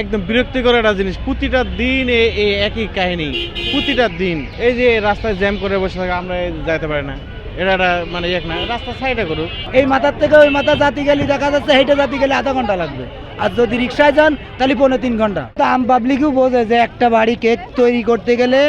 একদম বিরক্তিকর একটা জিনিস। প্রতিটা দিন একই কাহিনী। প্রতিটা দিন। এই যে রাস্তায় জ্যাম করে বসে থাকে, আমরা যাইতে পারি না। এটা একটা মানে এক না, রাস্তা সাইডে করুক। এই মাথার থেকে ওই মাথা জাতি গেলে, দেখা যাচ্ছে হেঁটে জাতি গেলে আধা ঘণ্টা লাগবে। আর যদি রিক্সায় যান, তাহলে পৌনে তিন ঘণ্টা। তো আম পাবলিকও বোঝে যে একটা বাড়ি কেক তৈরি করতে গেলে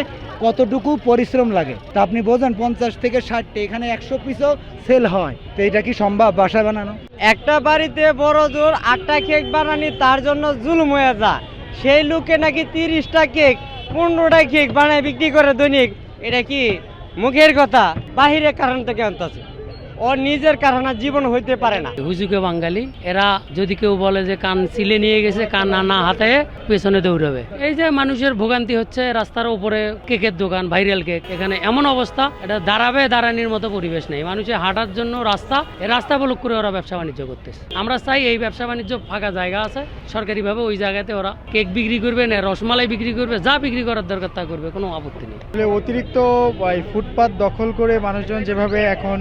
কতটুকু পরিশ্রম লাগে? তা আপনি বোঝেন, পঞ্চাশ থেকে ষাটটা, এখানে একশো পিসও সেল হয়। তো এটা কি সম্ভব বাসা বানানো? একটা বাড়িতে বড় জোর আটটা কেক বানানি, তার জন্য জুলুম হয়ে যায়। সেই লোকে নাকি তিরিশটা কেক, পনেরোটা কেক বানায় বিক্রি করে দৈনিক। এটা কি মুখের কথা? বাহিরে কারণ থেকে আনতেছে ওর নিজের কারণে জীবন হইতে পারে না। হুজুকে বাঙালি এরা যদি কেউ বলে যে কান সিলে নিয়ে গেছে কান না না হাতে পেছনে দৌড়াবে। এই যে মানুষের ভোগান্তি হচ্ছে রাস্তার উপরে কেকের দোকান ভাইরাল কেক এখানে এমন অবস্থা এটা দাঁড়াবে দাঁড়ানির মতো পরিবেশ নেই। মানুষের হাঁটার জন্য রাস্তা এই রাস্তা বলক করে ওরা ব্যবসা বাণিজ্য করতেছে। আমরা চাই এই ব্যবসা বাণিজ্য ফাঁকা জায়গা আছে সরকারিভাবে ওই জায়গাতে ওরা কেক বিক্রি করবে না রসমালাই বিক্রি করবে যা বিক্রি করার দরকার তা করবে কোনো আপত্তি নেই। অতিরিক্ত ফুটপাত দখল করে মানুষজন যেভাবে এখন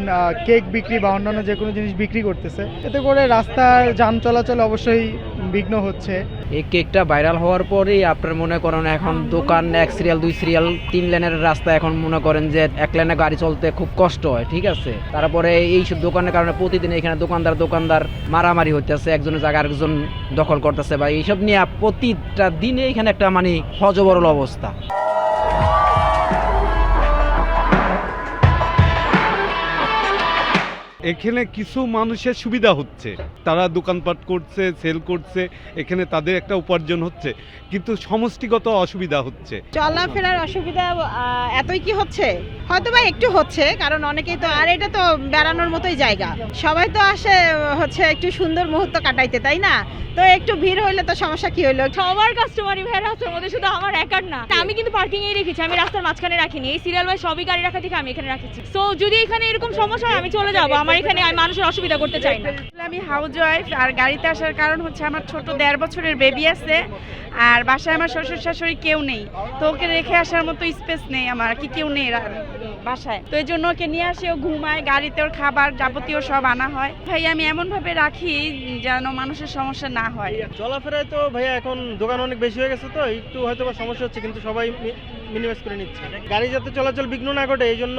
কেক বিক্রি বা অন্যান্য যে কোনো জিনিস বিক্রি করতেছে। এতে করে রাস্তার যান চলাচল অবশ্যই বিঘ্ন হচ্ছে। এই কেকটা ভাইরাল হওয়ার পরেই আপনার মনে করেন এখন দোকান এক সিরিয়াল, দুই সিরিয়াল, তিন লেনের রাস্তা এখন মনে করেন যে এক লেনে গাড়ি চলতে খুব কষ্ট হয়, ঠিক আছে? তারপরে এই সব দোকানের কারণে প্রতিদিন এখানে দোকানদার দোকানদার মারামারি হইতেছে, একজনের জায়গা আরেকজন দখল করতেছে বা এইসব নিয়ে প্রতিটা দিনে এখানে একটা মানে হজবরল অবস্থা। এখানে কিছু মানুষের সুবিধা হচ্ছে। তারা দোকানপাট করছে সেল করছে এখানে তাদের একটা উপার্জন হচ্ছে। কিন্তু সমষ্টিগত অসুবিধা হচ্ছে। চলাফেরার অসুবিধা এতই কি হচ্ছে? হয়তো বা একটু হচ্ছে কারণ অনেকেই তো আর এটা তো বেড়ানোর মতোই জায়গা। সবাই তো আসে হচ্ছে একটু সুন্দর মুহূর্ত কাটাইতে তাই না? তো একটু ভিড় হইলে তো সমস্যা কি হইল? সবার কাস্টমারই ভেড়া আছে ওদের শুধু আমার একার না। তা আমি কিন্তু পার্কিং এই রেখেছি আমি রাস্তার মাঝখানে রাখিনি। এই সিরিয়াল ওয়াইজ সবই গাড়ি রাখা থেকে আমি এখানে রাখেছি। সো যদি এখানে এরকম সমস্যা হয় আমি চলে যাব। আমার এখানে আমি মানুষের অসুবিধা করতে চাই না। আমি হাউজ ওয়াইফ আর গাড়িতে আসার কারণ হচ্ছে আমার ছোট দেড় বছরের বেবি আছে আর বাসায় আমার শ্বশুর শাশুড়ি কেউ নেই। তো ওকে রেখে আসার মতো স্পেস নেই আমার কি কেউ নেই বাসায়। তো এই জন্য ওকে নিয়ে আসে ও ঘুমায় গাড়িতে ওর খাবার যাবতীয় সব আনা হয়। ভাই আমি এমন ভাবে রাখি যেন মানুষের সমস্যা না হয়। চলাফেরায় তো ভাইয়া এখন দোকান অনেক বেশি হয়ে গেছে তো একটু হয়তো বা সমস্যা হচ্ছে কিন্তু সবাই মিনিমাইজ করে নিচ্ছে। গাড়ি যাতে চলাচল বিঘ্ন না ঘটে এই জন্য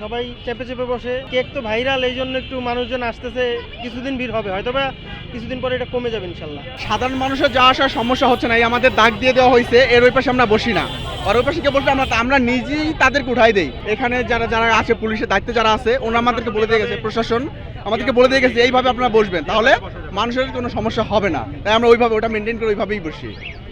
সবাই চেপে চেপে বসে। কেক তো ভাইরাল এই জন্য একটু মানুষজন আসতেছে কিছুদিন ভিড় হবে। হয়তো বা কিছুদিন পরে এটা কমে যাবে ইনশাল্লাহ। সাধারণ মানুষের যাওয়া আসার সমস্যা হচ্ছে না এই আমাদের দাগ দিয়ে দেওয়া হয়েছে এর ওই পাশে আমরা বসি না। আর ওই পাশে কে বসলে আমরা আমরা নিজেই তাদেরকে উঠাই দেই। এখানে যারা যারা আছে, পুলিশের দায়িত্বে যারা আছে ওনারা আমাদেরকে বলে দিয়ে গেছে, প্রশাসন আমাদেরকে বলে দিয়ে গেছে, এইভাবে আপনারা বসবেন। তাহলে মানুষের কোনো সমস্যা হবে না। তাই আমরা ওইভাবে ওটা মেনটেন করে ওইভাবেই বসি।